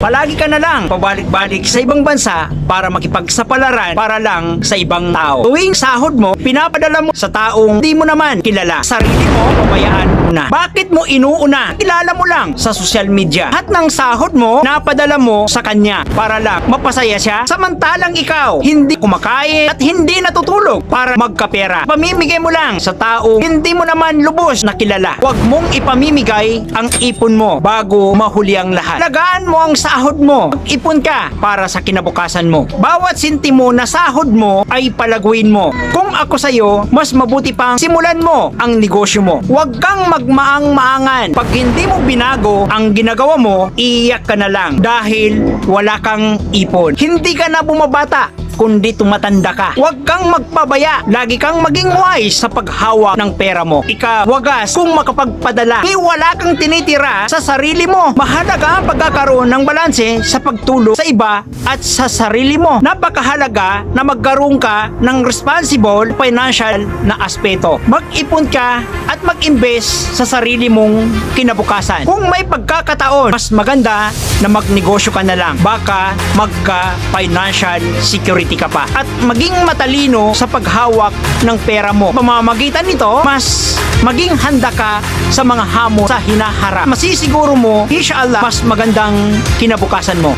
Palagi ka na lang pabalik-balik sa ibang bansa para makipagsapalaran para lang sa ibang tao. Tuwing sahod mo, pinapadala mo sa taong di mo naman kilala. Sarili mo, pabayaan mo na. Bakit mo inuuna? Kilala mo lang sa social media. At ng sahod mo, napadala mo sa kanya para lang mapasaya siya. Samantalang ikaw, hindi kumakain at hindi natutulog para magkapera. Pamimigay mo lang sa tao hindi mo naman lubos na kilala. Huwag mong ipamimigay ang ipon mo bago mahuli ang lahat. Lagaan mo ang sahod mo. Mag-ipon ka para sa kinabukasan mo. Bawat sintimo na sahod mo ay palaguin mo. Kung ako sa'yo, mas mabuti pang simulan mo ang negosyo mo. Huwag kang magmaang-maangan. Pag hindi mo binago ang ginagawa mo, iiyak ka na lang dahil wala kang ipon. Hindi ka na bumabata kundi tumatanda ka. Huwag kang magpabaya. Lagi kang maging wise sa paghawak ng pera mo. Ika, wagas kung makapagpadala. Eh, wala kang tinitira sa sarili mo. Mahalaga ang pagkakaroon ng balanse sa pagtulong sa iba at sa sarili mo. Napakahalaga na magkaroon ka ng responsible financial na aspeto. Mag-ipon ka at mag-invest sa sarili mong kinabukasan. Kung may pagkakataon, mas maganda na magnegosyo ka na lang. Baka magka-financial security ka pa. At maging matalino sa paghawak ng pera mo. Pamamagitan nito, mas maging handa ka sa mga hamon sa hinaharap. Masisiguro mo, inshallah, mas magandang kinabukasan mo.